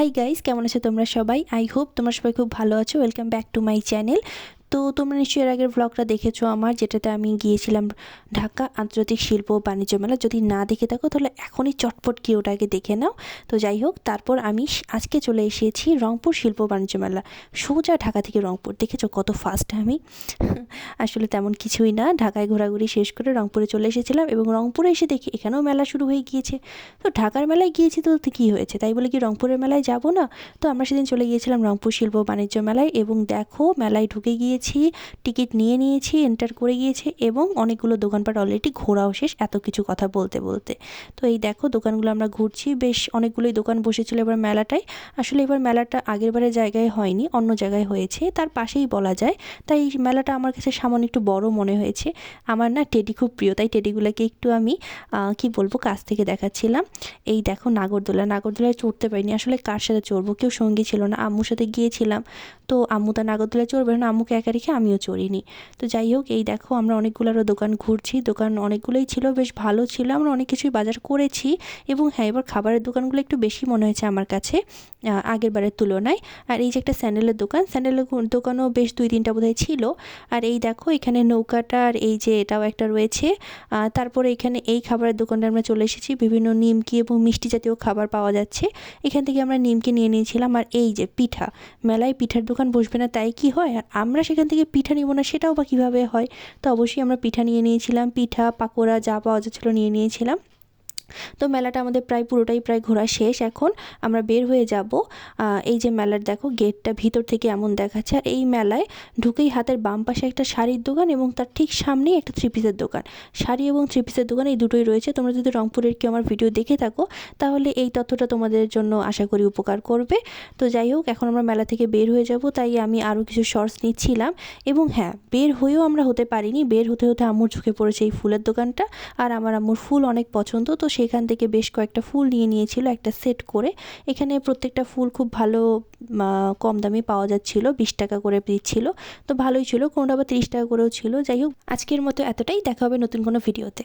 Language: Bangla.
হাই গাইস কেমন আছো তোমরা সবাই? আই হোপ তোমরা সবাই খুব ভালো আছো। Welcome back to my channel তো তোমরা নিশ্চয়ই এর আগের ব্লগটা দেখেছ আমার, যেটাতে আমি গিয়েছিলাম ঢাকা আন্তর্জাতিক শিল্প বাণিজ্য মেলা। যদি না দেখে থাকো, তাহলে এখনই চটপট গিয়ে ওটাকে দেখে নাও। তো যাই হোক, তারপর আমি আজকে চলে এসেছি রংপুর শিল্প বাণিজ্য মেলা। সোজা ঢাকা থেকে রংপুর। দেখেছ কত ফাস্ট আমি? আসলে তেমন কিছুই না। ঢাকায় ঘোরাঘুরি শেষ করে রংপুরে চলে এসেছিলাম এবং রংপুরে এসে দেখি এখানেও মেলা শুরু হয়ে গিয়েছে। তো ঢাকার মেলায় গিয়েছি তো কী হয়েছে? তাই বলে কি রংপুরের মেলায় যাব না? তো আমরা সেদিন চলে গিয়েছিলাম রংপুর শিল্প বাণিজ্য মেলায় এবং দেখো মেলায় ঢুকে গিয়ে গিয়েছি টিকিট নিয়ে নিয়েছি এন্টার করে গিয়েছে এবং অনেকগুলো দোকানপাট অলরেডি ঘোরাও শেষ, এত কিছু কথা বলতে বলতে। তো এই দেখো দোকানগুলো আমরা ঘুরছি, বেশ অনেকগুলোই দোকান বসেছিল এবার মেলাটায়। আসলে এবার মেলাটা আগের বারের জায়গায় হয়নি, অন্য জায়গায় হয়েছে, তার পাশেই বলা যায়। তাই এই মেলাটা আমার কাছে সামান্য একটু বড় মনে হয়েছে। আমার না টেডি খুব প্রিয়, তাই টেডিগুলোকে একটু আমি কি বলব, কাছ থেকে দেখাচ্ছিলাম। এই দেখো নাগরদোলা, নাগরদোলায় চড়তে পারিনি, আসলে কার সাথে চড়বো? কেউ সঙ্গী ছিল না, আম্মুর সাথে গিয়েছিলাম। তো আম্মু তার নাগরদোলায় চড়বে, না আম্মুকে একা রেখে আমিও চড়িনি। তো যাই হোক, এই দেখো আমরা অনেকগুলো আরও দোকান ঘুরছি, দোকান অনেকগুলোই ছিল, বেশ ভালো ছিল, আমরা অনেক কিছুই বাজার করেছি এবং হ্যাঁ এবার খাবারের দোকানগুলো একটু বেশি মনে হয়েছে আমার কাছে আগের বারের তুলনায়। আর এই যে একটা স্যান্ডেলের দোকান, স্যান্ডেলের দোকানও বেশ দুই তিনটা বোধহয় ছিল। আর এই দেখো এখানে নৌকাটা আর এই যে এটাও একটা রয়েছে। তারপরে এখানে এই খাবারের দোকানটা আমরা চলে এসেছি, বিভিন্ন নিমকি এবং মিষ্টি জাতীয় খাবার পাওয়া যাচ্ছে। এখান থেকে আমরা নিমকি নিয়ে নিয়েছিলাম, আর এই যে পিঠা, মেলায় পিঠার দোকান বসবে না, তাই কি হয়? আর আমরা সেখান থেকে পিঠা নিব না, সেটাও বা কীভাবে হয়? তো অবশ্যই আমরা পিঠা নিয়ে নিয়েছিলাম, পিঠা, পাকোড়া, যা পাওয়া যাচ্ছিল নিয়ে নিয়েছিলাম। তো মেলাটা আমাদের প্রায় পুরোটাই প্রায় ঘোরা শেষ। এখন আমরা বের হয়ে যাব এই যে মেলার দেখো গেটটা ভিতর থেকে এমন দেখাচ্ছে। আর এই মেলায় ঢুকেই হাতের বাম পাশে একটা শাড়ির দোকান এবং তার ঠিক সামনেই একটা থ্রি পিসের দোকান। শাড়ি এবং থ্রি পিসের দোকান এই দুটোই রয়েছে। তোমরা যদি রংপুরের কেউ আমার ভিডিও দেখে থাকো, তাহলে এই তথ্যটা তোমাদের জন্য আশা করি উপকার করবে। তো যাই হোক, এখন আমরা মেলা থেকে বের হয়ে যাব, তাই আমি আরও কিছু শর্টস নিচ্ছিলাম। এবং হ্যাঁ বের হয়েও আমরা হতে পারিনি। বের হতে হতে আম্মুর ঝুঁকে পড়েছে এই ফুলের দোকানটা। আর আমার আম্মুর ফুল অনেক পছন্দ, তো সেখান থেকে বেশ কয়েকটা ফুল নিয়ে নিয়েছিল, একটা সেট করে। এখানে প্রত্যেকটা ফুল খুব ভালো কম দামে পাওয়া যাচ্ছিল, বিশ টাকা করে দিচ্ছিল। তো ভালোই ছিল, কোনোটা আবার তিরিশ টাকা করেও ছিল। যাই হোক, আজকের মতো এতটাই, দেখা হবে নতুন কোনো ভিডিওতে।